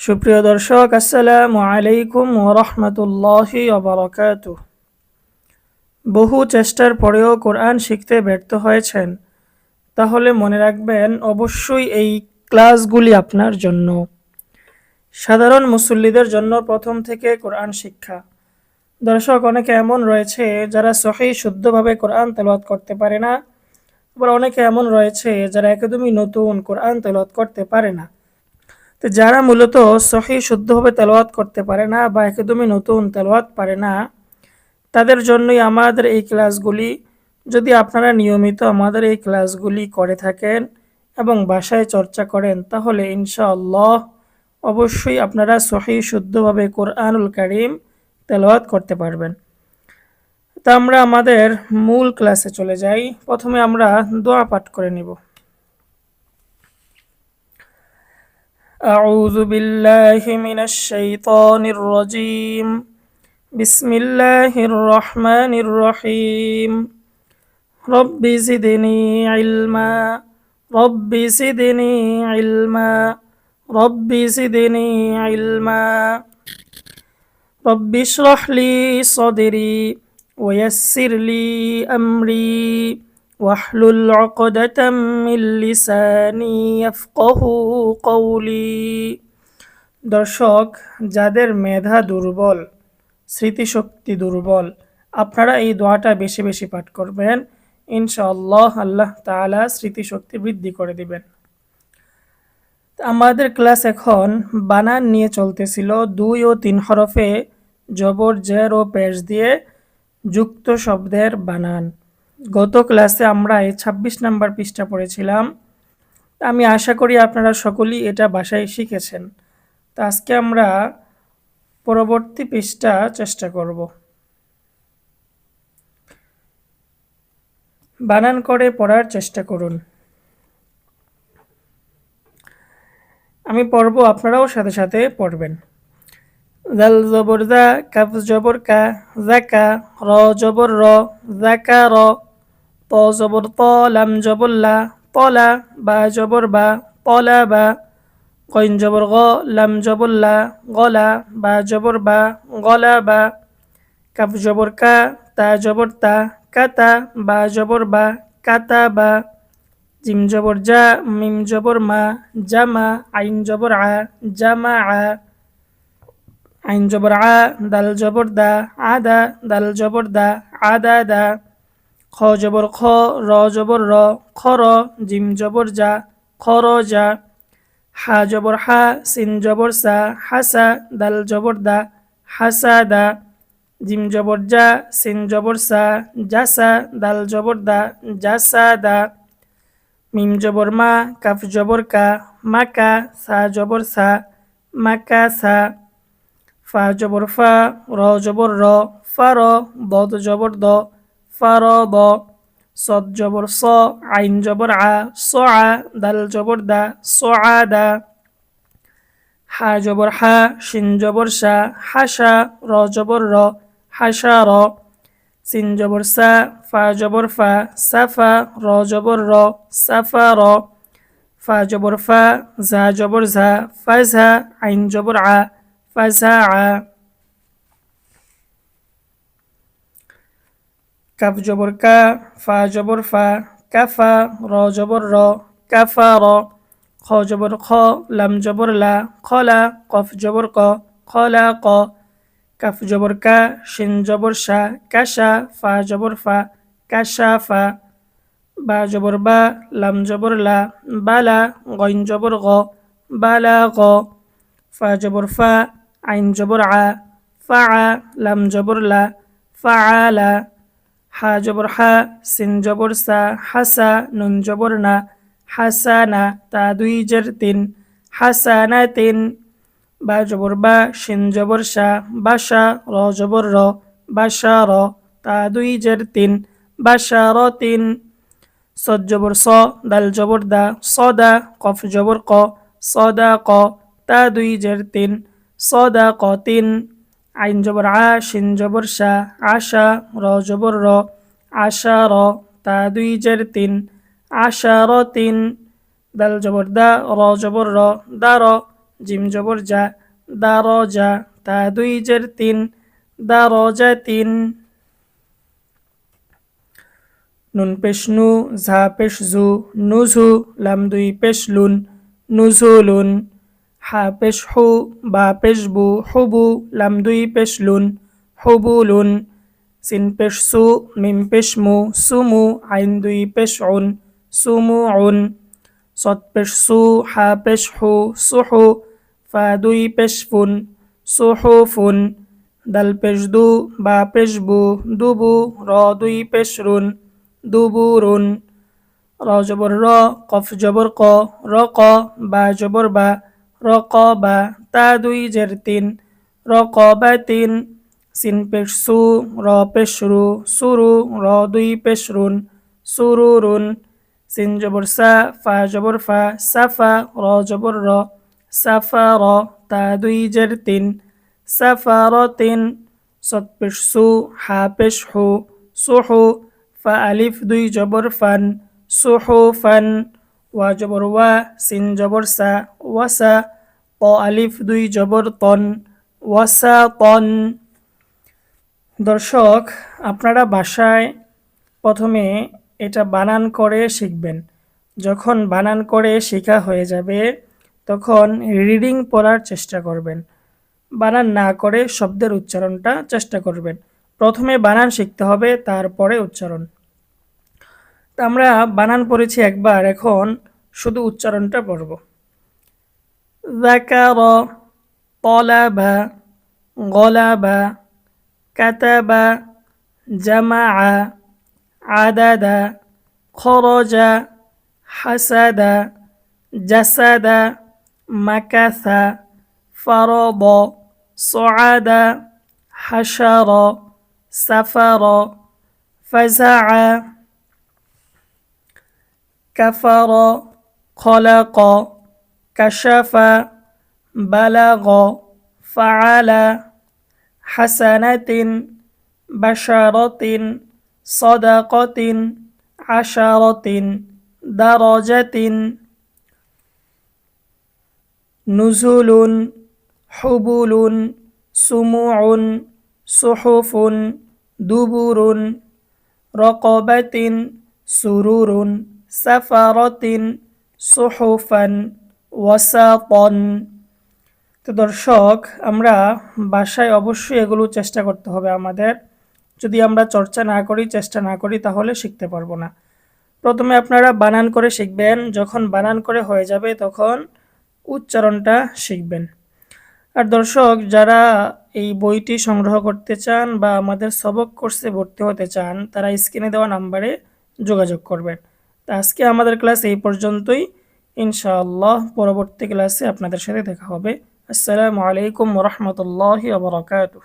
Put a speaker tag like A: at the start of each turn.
A: সুপ্রিয় দর্শক, আসসালামু আলাইকুম ওরহমতুল্লাহি অবরকাত বহু চেষ্টার পরেও কোরআন শিখতে ব্যর্থ হয়েছেন। তাহলে মনে রাখবেন, অবশ্যই এই ক্লাসগুলি আপনার জন্য। সাধারণ মুসল্লিদের জন্য প্রথম থেকে কোরআন শিক্ষা। দর্শক, অনেকে এমন রয়েছে যারা সহি, শুদ্ধভাবে কোরআন তেলাওয়াত করতে পারে না। আবার অনেকে এমন রয়েছে যারা একদমই নতুন কোরআন তেলাওয়াত করতে পারে না। তো যারা মূলত সহি শুদ্ধভাবে তেলাওয়াত করতে পারে না বা একদমই নতুন তেলাওয়াত পারে না, তাদের জন্যই আমাদের এই ক্লাসগুলি, যদি আপনারা নিয়মিত আমাদের এই ক্লাসগুলি করে থাকেন এবং বাসায় চর্চা করেন, তাহলে ইনশাআল্লাহ অবশ্যই আপনারা সহি শুদ্ধভাবে কোরআনুল করিম তেলাওয়াত করতে পারবেন। তা আমরা আমাদের মূল ক্লাসে চলে যাই। প্রথমে আমরা দোয়া পাঠ করে নিব। أعوذ بالله من الشيطان الرجيم. بسم الله الرحمن الرحيم. رب زدني علما. رب زدني علما. رب زدني علما. رب اشرح لي صدري ويسر لي أمري. واحلل عقدة من লিসানি ইয়াফকাহু কওলি দর্শক যাদের মেধা দুর্বল স্মৃতিশক্তি দুর্বল আপনারা এই দোয়াটা বেশি বেশি পাঠ করবেন ইনশাআল্লাহ আল্লাহ তাআলা স্মৃতিশক্তি বৃদ্ধি করে দিবেন আমাদের ক্লাস এখন বানান নিয়ে চলতেছিল দুই ও তিন হরফে জবর জের ও পেশ দিয়ে যুক্ত শব্দের বানান গত ক্লাসে আমরা এই ছাব্বিশ নাম্বার পৃষ্ঠা পড়েছিলাম। আমি আশা করি আপনারা সকলেই এটা বাসায় শিখেছেন। তো আজকে আমরা পরবর্তী পৃষ্ঠা চেষ্টা করব। বানান করে পড়ার চেষ্টা করুন। আমি পড়ব, আপনারাও সাথে সাথে পড়বেন। জাল জবর জা কাফ জবর কা জাকা র জবর র জাকা র। ত জবর ত, লাম জবর লা তলা বা জবর বা পলা বা, কইন জবর গ, লাম গলা বা জবর বা গলা বা, কাফ জবর কা, তা জবর তা কাতা বা জবর বা কাতা বা, জিম জবর জা, মিম জবর মা জামা আইন জবর আ জামা আ, আইন জবর আ, দাল জবর দা আদা দাল জবর দা আদা দা। খ জবর খ, র জবর র, খ র, জিম জবর যা, খ র যা, হা জবর হা, সিন জবর সা হাসা দাল জবর দা হাসা দা, জিম জবর যা, সিন জবর সা জাসা দাল জবর দা জাসা দা, মিম জবর মা, কাফ জবর কা মাকা সা জবর সা মাকা সা, ফা জবর ফা, র জবর র, ফা র বদ জবর দ ফা দ সদ জবর স আইন জবর আ স আ দাল জবর দা স আ দা হা জবর হা শিন জবর সা হাসা র জবর র হাসা র সিন জবর সা ফা জবর ফা সাফা র জবর র সাফা র ফা জবর ফা জা জবর ঝা ফাজা আইন জবর আ ফাজা আ কাফ জবর কা, ফা জবর ফা কাফা র জবর র কাফা র, খ জবর খ, লাম জবর লা খলা কফ জবর ক খলা ক, কাফ জবর কা, শিন জবর শা কাশা ফা জবর ফা কাশা ফা, বা জবর বা, লাম জবর লা বালা গইন জবর গ বালা গ, ফা জবর ফা, আইন জবর আ, ফা লাম জবর লা, ফা আলা হা জবর হা, সিন জবর সা হাসা নুন জবর না হাসানা তা দুই জের তিন হাসানা তিন, বা জবর বা শিন জবর শা বাসা র জবর র বাসা র, তা দুই জের তিন বাসা র তিন, সদ জবর স, দাল জবর দা সদা কফ জবর ক সদা ক, তা দুই জের তিন সদা ক তিন আইন জবর আ শিন জবর শা আশা র, জবর র আশা র, তা, দুই, জের, তিন আশা র, তিন, দাল জবর দা, র, জবর র, দা, র, জিম জবর যা, দা, র, যা, তা, দুই, জের, তিন, দা, র, যা, তিন। নুন পেশ নু, ঝা পেশ জু নুঝু লাম দুই পেশ লুন নুঝুলুন হা পেশ হু বা পেশ বু হুবু লাম দুই পেশ লুন হুবুলুন সিন পেশ সু, মিম পেশ মু সুমু আইন দুই পেশ উন সুমু উন সৎ পেশ সু, হা পেশ হু সুহু ফা দুই পেশ ফুন সুহু ফুন, দাল পেশ দু, বা পেশ বু দুবু র দুই পেশ রুন দুবুরুন র জবর র, কফ জবর ক, র ক, বা জবর বা র ক তা দুই জের তিন। র ক বা তিন, সিন পেশ সু, র পেশ রু সুরু র দুই পেশ রুন সুরুরুন সিন জবর সা, ফা জবর ফা সাফা র জবর র সাফা র, তা দুই জের তিন। সাফা র তিন, সৎ পেশ হা পেশ হু সুহু ফা আলিফ দুই জবর ফান সুহু ফান। ওয়া জবর ওয়া সিন জবর সা ওয়াসা ত আলিফ, দুই জবর, তন, ওয়াসা, তন। দর্শক, আপনারা বাসায় প্রথমে এটা বানান করে শিখবেন। যখন বানান করে শেখা হয়ে যাবে, তখন রিডিং পড়ার চেষ্টা করবেন। বানান না করে শব্দের উচ্চারণটা চেষ্টা করবেন। প্রথমে বানান শিখতে হবে, তারপরে উচ্চারণ। আমরা বানান পড়েছি একবার, এখন শুধু উচ্চারণটা পড়ব। জাকার তলাবা গলাবা কাতাবা জামা আদাদা খরজা হাসাদা জাসাদা মাকাসা ফারব সআদা হাসার সাফার ফাজাআ كفر خلق كشف بلغ فعل حسنة بشرة صدقة عشرة درجة نزل حبل سموع صحف دبر رقبة سرور সাফারতিন, সুহুফান, ওয়াসাতন। তো দর্শক, আমরা বাসায় অবশ্যই এগুলো চেষ্টা করতে হবে আমাদের। যদি আমরা চর্চা না করি, চেষ্টা না করি, তাহলে শিখতে পারব না। প্রথমে আপনারা বানান করে শিখবেন। যখন বানান করে হয়ে যাবে, তখন উচ্চারণটা শিখবেন। আর দর্শক, যারা এই বইটি সংগ্রহ করতে চান বা আমাদের সবক কোর্সে ভর্তি হতে চান, তারা স্ক্রিনে দেওয়া নাম্বারে যোগাযোগ করবেন। তা আজকে আমাদের ক্লাস এই পর্যন্তই। ইনশাআল্লাহ পরবর্তী ক্লাসে আপনাদের সাথে দেখা হবে। আসসালামু আলাইকুম রহমতুল্লাহ বরকাতুহ।